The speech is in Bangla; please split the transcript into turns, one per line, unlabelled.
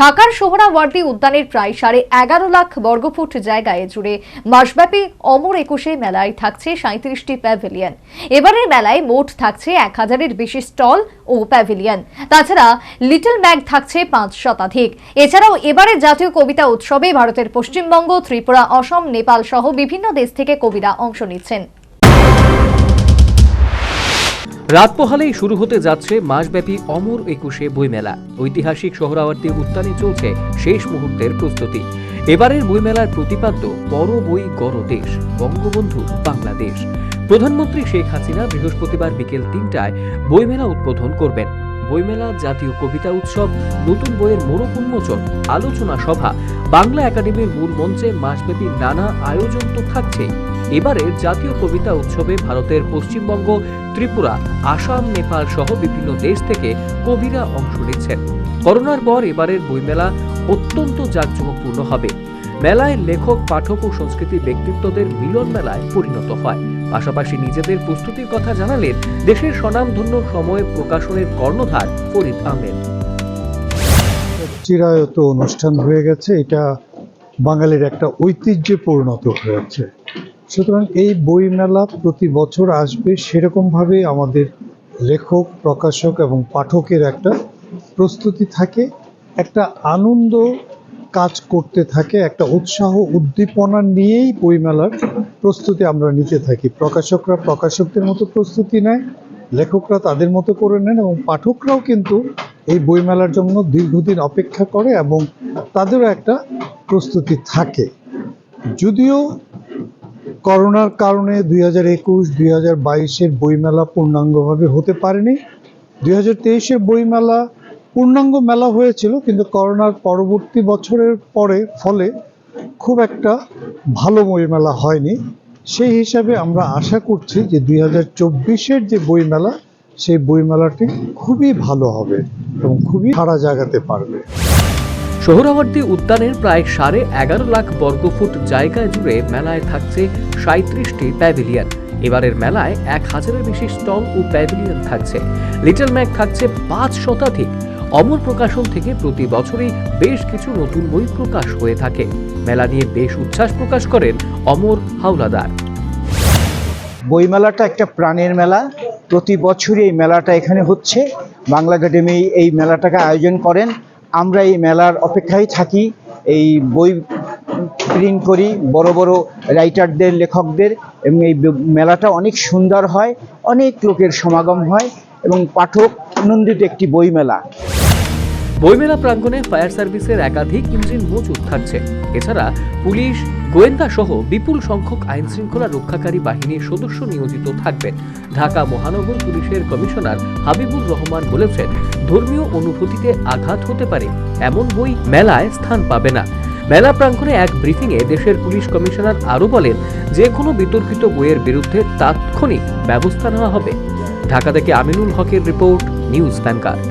ঢাকার সোহরাওয়ার্দী উদ্যানের প্রায় সাড়ে এগারো লাখ বর্গফুট জায়গায় জুড়ে মাসব্যাপী অমর একুশে মেলায় থাকছে সাঁত্রিশটি প্যাভিলিয়ন। এবারের মেলায় মোট থাকছে এক হাজারের বেশি স্টল ও প্যাভিলিয়ন। তাছাড়া লিটল ম্যাগ থাকছে পাঁচ শতাধিক। এছাড়াও এবারের জাতীয় কবিতা উৎসবে ভারতের পশ্চিমবঙ্গ, ত্রিপুরা, অসম, নেপাল সহ বিভিন্ন দেশ থেকে কবিরা অংশ নিচ্ছেন।
রাত পোহালেই শুরু হতে যাচ্ছে মাসব্যাপী অমর একুশে বইমেলা। ঐতিহাসিক সোহরাওয়ার্দী উদ্যানে চলছে শেষ মুহূর্তের প্রস্তুতি। এবারের বইমেলার প্রতিপাদ্য বড় বই গড় দেশ বঙ্গবন্ধু, বাংলাদেশ। প্রধানমন্ত্রী শেখ হাসিনা বৃহস্পতিবার বিকেল তিনটায় বইমেলা উদ্বোধন করবেন। বইমেলা জাতীয় কবিতা উৎসব, নতুন বইয়ের মোড়ক উন্মোচন আলোচনা সভা বাংলা একাডেমির মূল মঞ্চে মাসব্যাপী নানা আয়োজন তো থাকছেই। এবারের জাতীয় কবিতা উৎসবে ভারতের পশ্চিমবঙ্গ, ত্রিপুরা, আসাম, নেপাল সহ বিভিন্ন দেশ থেকে কবিরা অংশ নিচ্ছেন। করোনার পর এবারের বইমেলা অত্যন্ত জাঁকজমকপূর্ণ হবে। মেলায় লেখক, পাঠক ও সংস্কৃতি ব্যক্তিত্বদের মিলন মেলায় পরিণত হয়। পাশাপাশি নিজেদের প্রস্তুতির কথা জানালেন দেশের স্বনামধন্য সময় প্রকাশনের কর্ণধার ফরিদ আহমেদ।
চিরায়ত অনুষ্ঠান হয়ে গেছে। এটা বাঙালির একটা ঐতিহ্যে পরিণত হয়েছে সুতরাং এই বইমেলা প্রতি বছর আসবে সেরকমভাবে আমাদের লেখক, প্রকাশক এবং পাঠকের একটা প্রস্তুতি থাকে, একটা আনন্দ কাজ করতে থাকে, একটা উৎসাহ, উদ্দীপনা নিয়েই বইমেলার প্রস্তুতি আমরা নিতে থাকি। প্রকাশকরা প্রকাশকদের মতো প্রস্তুতি নেয়, লেখকরা তাদের মতো করে নেন এবং পাঠকরাও কিন্তু এই বইমেলার জন্য দীর্ঘদিন অপেক্ষা করে এবং তাদেরও একটা প্রস্তুতি থাকে। যদিও করোনার কারণে দুই হাজার একুশ, দুই হাজার বাইশের বইমেলা পূর্ণাঙ্গভাবে হতে পারেনি। দুই হাজার তেইশের বইমেলা পূর্ণাঙ্গ মেলা হয়েছিল, কিন্তু করোনার পরবর্তী বছরের পরে, ফলে খুব একটা ভালো বইমেলা হয়নি। সেই হিসাবে আমরা আশা করছি যে দুই হাজার চব্বিশের যে বইমেলা সেই বইমেলাটি খুবই ভালো হবে এবং খুবই সারা জাগাতে পারবে।
সোহরাওয়ার্দী উদ্যানের প্রায় সাড়ে এগারো লাখ বর্গফুট জায়গা জুড়ে মেলায় থাকছে সাঁত্রিশটি প্যাভিলিয়ন। এবারের মেলায় এক হাজারের বেশি স্টল ও প্যাভিলিয়ন থাকছে। লিটল ম্যাক থাকছে পাঁচ শতাধিক। অমর প্রকাশন থেকে প্রতি বছরই বেশ কিছু নতুন বই প্রকাশ হয়ে থাকে। মেলা নিয়ে বেশ উচ্ছ্বাস প্রকাশ করেন অমর হাওলাদার।
বইমেলাটা একটা প্রাণের মেলা। প্রতি বছরই এই মেলাটা এখানে হচ্ছে। বাংলা একাডেমি এই মেলাটাকে আয়োজন করেন। আমরা এই মেলার অপেক্ষায় থাকি, এই বই প্রিন্ট করি বড় বড় রাইটারদের, লেখকদের এবং এই মেলাটা অনেক সুন্দর হয়, অনেক লোকের সমাগম হয় এবং পাঠক আনন্দিত একটি বই মেলা
বইমেলা প্রাঙ্গণে ফায়ার সার্ভিসের একাধিক ইঞ্জিন মজুদ থাকছে। এছাড়া পুলিশ, গোয়েন্দা সহ বিপুল সংখ্যক আইন শৃঙ্খলা রক্ষাকারী বাহিনীর সদস্য নিয়োজিত থাকবেন ঢাকা মহানগর পুলিশের কমিশনার হাবিবুর রহমান বলেছেন, ধর্মীয় অনুভূতিতে আঘাত হতে পারে, এমন বই মেলায় স্থান পাবে না। মেলা প্রাঙ্গণে এক ব্রিফিংয়ে দেশের পুলিশ কমিশনার আরও বলেন, যে কোনো বিতর্কিত বইয়ের বিরুদ্ধে তাৎক্ষণিক ব্যবস্থা নেওয়া হবে। ঢাকা থেকে আমিনুল হকের রিপোর্ট, নিউজ ভ্যানগার্ড